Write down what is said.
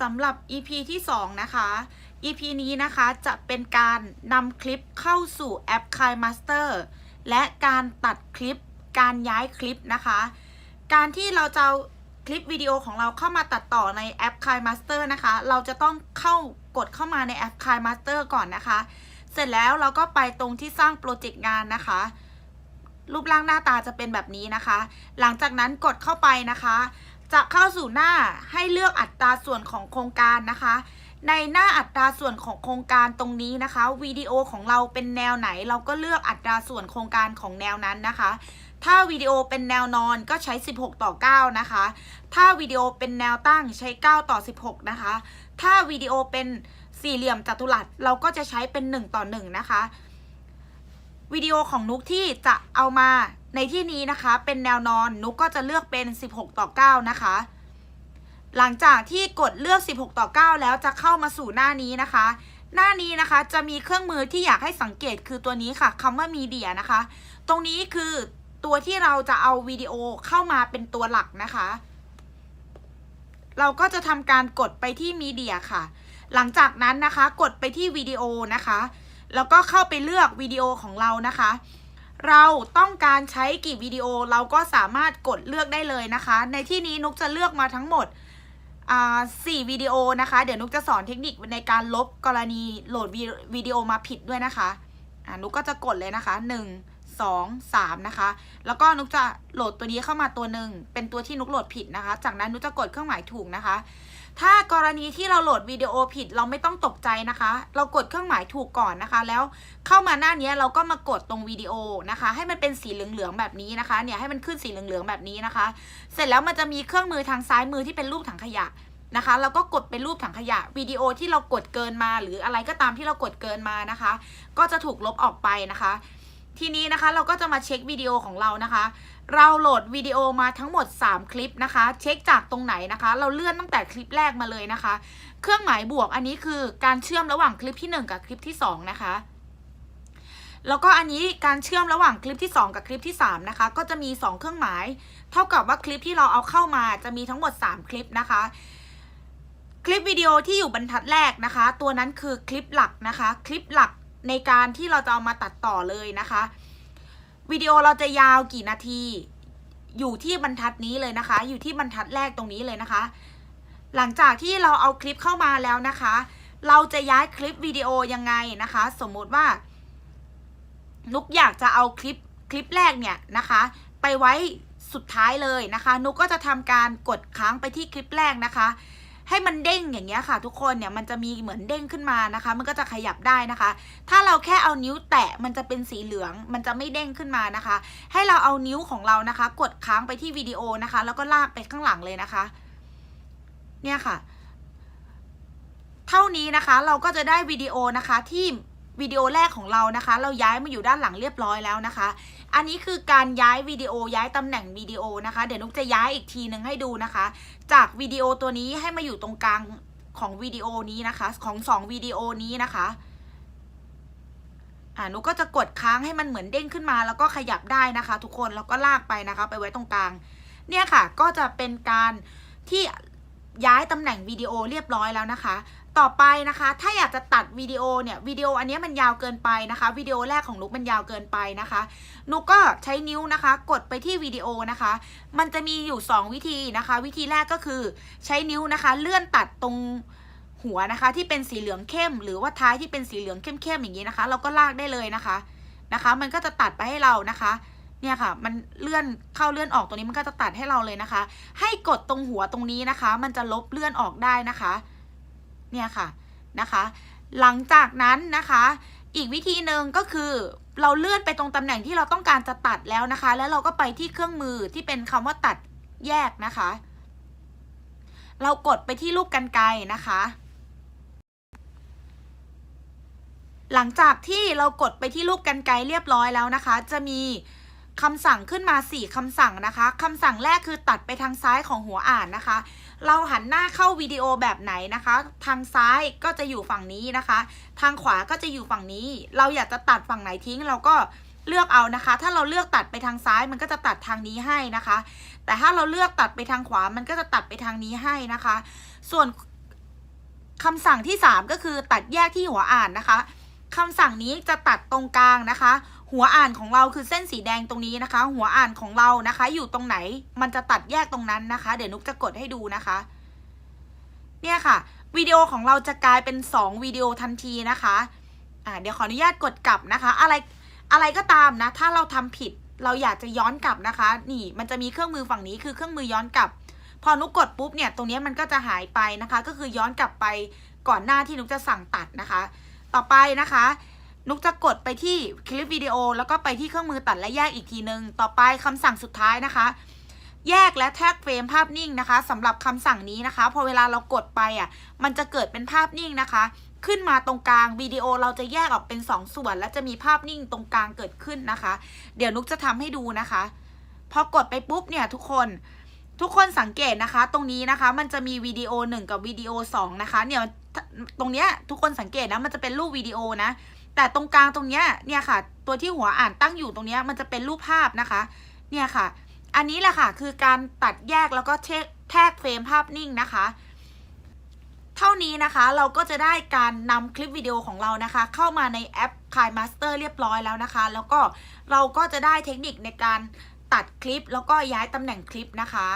สำหรับ EP ที่ 2 นะคะ EP นี้นะคะจะเป็นการนำคลิปเข้าสู่แอป KiMaster และการตัดคลิปการย้ายคลิปนะคะ การที่เราจะคลิปวิดีโอของเราเข้ามาตัดต่อในแอป KiMaster นะคะ เราจะต้องเข้ากดเข้ามาในแอป KiMaster ก่อนนะคะ เสร็จแล้วเราก็ไปตรงที่สร้างโปรเจกต์งานนะคะ รูปร่างหน้าตาจะเป็นแบบนี้นะคะ หลังจากนั้นกดเข้าไปนะคะ จะเข้าสู่หน้าให้เลือกอัตราส่วนของโครงการนะคะ ในหน้าอัตราส่วนของโครงการตรงนี้นะคะวิดีโอของเราเป็นแนวไหน เราก็เลือกอัตราส่วนโครงการของแนวนั้นนะคะ ถ้าวิดีโอเป็นแนวนอนก็ใช้ 16 ต่อ 9 นะคะ ถ้าวิดีโอเป็นแนวตั้งใช้ 9 ต่อ 16 นะคะ ถ้าวิดีโอเป็นสี่เหลี่ยมจัตุรัสเราก็จะใช้เป็น 1 ต่อ 1 นะคะวิดีโอของนุกที่จะเอามา ในที่นี้นะคะเป็นแนวนอนนุกก็จะเลือกเป็น 16 ต่อ 9 นะคะ หลังจากที่กดเลือก 16 ต่อ 9 แล้วจะเข้ามาสู่หน้านี้นะคะ หน้านี้นะคะจะมีเครื่องมือที่อยากให้สังเกตคือตัวนี้ค่ะคำว่ามีเดียนะคะ ตรงนี้คือตัวที่เราจะเอาวิดีโอเข้ามาเป็นตัวหลักนะคะ เราก็จะทำการกดไปที่มีเดียค่ะ หลังจากนั้นนะคะ กดไปที่วิดีโอนะคะ แล้วก็เข้าไปเลือกวิดีโอของเรานะคะ เราต้องการใช้กี่วิดีโอเราก็สามารถกดเลือกได้เลยนะคะ ในที่นี้นุกจะเลือกมาทั้งหมดสี่วิดีโอนะคะ เดี๋ยวนุกจะสอนเทคนิคในการลบกรณีโหลดวิดีโอมาผิดด้วยนะคะนุกก็จะกดเลยนะคะหนึ่งสองสามนะคะ แล้วก็นุกจะโหลดตัวนี้เข้ามาตัวหนึ่งเป็นตัวที่นุกโหลดผิดนะคะ จากนั้นนุกจะกดเครื่องหมายถูกนะคะ ถ้ากรณีที่เราโหลดวิดีโอผิดเราไม่ต้องตกใจนะคะ เรากดเครื่องหมายถูกก่อนนะคะ แล้วเข้ามาหน้านี้เราก็มากดตรงวิดีโอนะคะ ให้มันเป็นสีเหลืองๆแบบนี้นะคะ เนี่ยให้มันขึ้นสีเหลืองๆแบบนี้นะคะ เสร็จแล้วมันจะมีเครื่องมือทางซ้ายมือที่เป็นรูปถังขยะนะคะเราก็กดเป็นรูปถังขยะวิดีโอที่เรากดเกินมา หรืออะไรก็ตามที่เรากดเกินมานะคะ ก็จะถูกลบออกไปนะคะ ทีนี้นะคะเราก็จะมาเช็ควิดีโอของเรานะคะ เราโหลดวิดีโอมาทั้งหมด 3 คลิปนะคะ เช็คจากตรงไหนนะคะ เราเลื่อนตั้งแต่คลิปแรกมาเลยนะคะ เครื่องหมายบวกอันนี้คือการเชื่อมระหว่างคลิปที่ 1 กับคลิปที่ 2 นะคะแล้วก็อันนี้การเชื่อมระหว่างคลิปที่ 2 กับคลิปที่ 3 นะคะ ก็จะมี 2 เครื่องหมาย เท่ากับว่าคลิปที่เราเอาเข้ามาจะมีทั้งหมด 3 คลิปนะคะ คลิปวิดีโอที่อยู่บรรทัดแรกนะคะ ตัวนั้นคือคลิปหลักนะคะ คลิปหลัก ในการที่เราจะเอามาตัดต่อเลยนะคะ วิดีโอเราจะยาวกี่นาที อยู่ที่บรรทัดนี้เลยนะคะ อยู่ที่บรรทัดแรกตรงนี้เลยนะคะ หลังจากที่เราเอาคลิปเข้ามาแล้วนะคะ เราจะย้ายคลิปวิดีโอยังไงนะคะ สมมติว่า นุกอยากจะเอาคลิปคลิปแรกเนี่ยนะคะ ไปไว้สุดท้ายเลยนะคะ นุกก็จะทำการกดค้างไปที่คลิปแรกนะคะ ให้มันเด้งอย่างเงี้ยค่ะ ทุกคนเนี่ยมันจะมีเหมือนเด้งขึ้นมานะคะ มันก็จะขยับได้นะคะ ถ้าเราแค่เอานิ้วแตะมันจะเป็นสีเหลือง มันจะไม่เด้งขึ้นมานะคะ ให้เราเอานิ้วของเรานะคะ กดค้างไปที่วิดีโอนะคะ แล้วก็ลากไปข้างหลังเลยนะคะ เนี่ยค่ะ เท่านี้นะคะเราก็จะได้วิดีโอนะคะที่ วิดีโอแรกของเรานะคะ เราย้ายมาอยู่ด้านหลังเรียบร้อยแล้วนะคะ อันนี้คือการย้ายวิดีโอย้ายตำแหน่งวิดีโอนะคะ เดี๋ยวนุกจะย้ายอีกทีหนึ่งให้ดูนะคะ จากวิดีโอตัวนี้ให้มาอยู่ตรงกลางของวิดีโอนี้นะคะ ของสองวิดีโอนี้นะคะอ่านุกก็จะกดค้างให้มันเหมือนเด้งขึ้นมา แล้วก็ขยับได้นะคะ ทุกคนแล้วก็ลากไปนะคะ ไปไว้ตรงกลาง เนี่ยค่ะ ก็จะเป็นการที่ย้ายตำแหน่งวิดีโอเรียบร้อยแล้วนะคะ ต่อไปนะคะ ถ้าอยากจะตัดวิดีโอเนี่ยวิดีโออันนี้มันยาวเกินไปนะคะวิดีโอแรกของนุกมันยาวเกินไปนะคะ นุกก็ใช้นิ้วนะคะ กดไปที่วิดีโอนะคะ มันจะมีอยู่ 2 วิธีนะคะ วิธีแรกก็คือใช้นิ้วนะคะ เลื่อนตัดตรงหัวนะคะ ที่เป็นสีเหลืองเข้ม หรือว่าท้ายที่เป็นสีเหลืองเข้มๆอย่างนี้นะคะ เราก็ลากได้เลยนะคะนะคะ มันก็จะตัดไปให้เรานะคะเนี่ยค่ะ มันเลื่อนเข้าเลื่อนออกตรงนี้มันก็จะตัดให้เราเลยนะคะ ให้กดตรงหัวตรงนี้นะคะ มันจะลบเลื่อนออกได้นะคะ เนี่ยค่ะนะคะ หลังจากนั้นนะคะ อีกวิธีหนึ่งก็คือเราเลื่อนไปตรงตำแหน่งที่เราต้องการจะตัดแล้วนะคะ แล้วเราก็ไปที่เครื่องมือที่เป็นคำว่าตัดแยกนะคะ เรากดไปที่รูปกันไกนะคะ หลังจากที่เรากดไปที่รูปกันไกเรียบร้อยแล้วนะคะ จะมีคำสั่งขึ้นมา 4คำสั่งนะคะ คำสั่งแรกคือตัดไปทางซ้ายของหัวอ่านนะคะ เราหันหน้าเข้าวิดีโอแบบไหนนะคะ ทางซ้ายก็จะอยู่ฝั่งนี้นะคะ ทางขวาก็จะอยู่ฝั่งนี้ เราอยากจะตัดฝั่งไหนทิ้งเราก็เลือกเอานะคะ ถ้าเราเลือกตัดไปทางซ้ายมันก็จะตัดทางนี้ให้นะคะ แต่ถ้าเราเลือกตัดไปทางขวา มันก็จะตัดไปทางนี้ให้นะคะ ส่วนคำสั่งที่ 3 ก็คือตัดแยกที่หัวอ่านนะคะ คำสั่งนี้จะตัดตรงกลางนะคะ หัวอ่านของเราคือเส้นสีแดงตรงนี้นะคะ หัวอ่านของเรานะคะ อยู่ตรงไหนมันจะตัดแยกตรงนั้นนะคะ เดี๋ยวนุกจะกดให้ดูนะคะ เนี่ยค่ะวิดีโอของเราจะกลายเป็น 2วิดีโอทันทีนะคะอ่าเดี๋ยวขออนุญาตกดกลับนะคะ อะไรอะไรก็ตามนะ ถ้าเราทำผิดเราอยากจะย้อนกลับนะคะ นี่มันจะมีเครื่องมือฝั่งนี้คือเครื่องมือย้อนกลับ พอนุกกดปุ๊บเนี่ยตรงนี้มันก็จะหายไปนะคะ ก็คือย้อนกลับไปก่อนหน้าที่นุกจะสั่งตัดนะคะ ต่อไปนะคะ นุกจะกดไปที่คลิปวิดีโอ แล้วก็ไปที่เครื่องมือตัดและแยกอีกทีนึง ต่อไปคำสั่งสุดท้ายนะคะ แยกและแท็กเฟรมภาพนิ่งนะคะสำหรับคำสั่งนี้นะคะ พอเวลาเรากดไปอะ มันจะเกิดเป็นภาพนิ่งนะคะ ขึ้นมาตรงกลางวิดีโอเราจะแยกออกเป็น 2ส่วน และจะมีภาพนิ่งตรงกลางเกิดขึ้นนะคะ เดี๋ยวนุกจะทำให้ดูนะคะ พอกดไปปุ๊บเนี่ยทุกคนทุกคนสังเกตนะคะ ตรงนี้นะคะมันจะมีวิดีโอ 1 กับวิดีโอ 2 นะคะ เนี่ย ตรงเนี้ยทุกคนสังเกตนะมันจะเป็นรูปวิดีโอนะ แต่ตรงกลางตรงเนี้ยเนี่ยค่ะ ตัวที่หัวอ่านตั้งอยู่ตรงเนี้ยมันจะเป็นรูปภาพนะคะ เนี่ยค่ะ อันนี้แหละค่ะคือการตัดแยกแล้วก็แทกเฟรมภาพนิ่งนะคะ เท่านี้นะคะเราก็จะได้การนำคลิปวิดีโอของเรานะคะ เข้ามาในแอป k i Master เรียบร้อยแล้วนะคะ แล้วก็เราก็จะได้เทคนิคในการตัดคลิปแล้วก็ย้ายตำแหน่งคลิปนะคะ